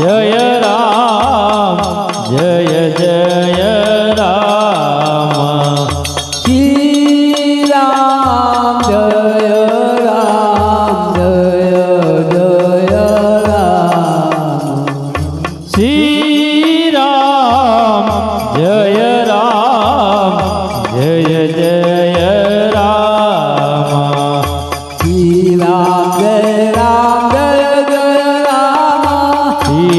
જય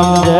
राम जय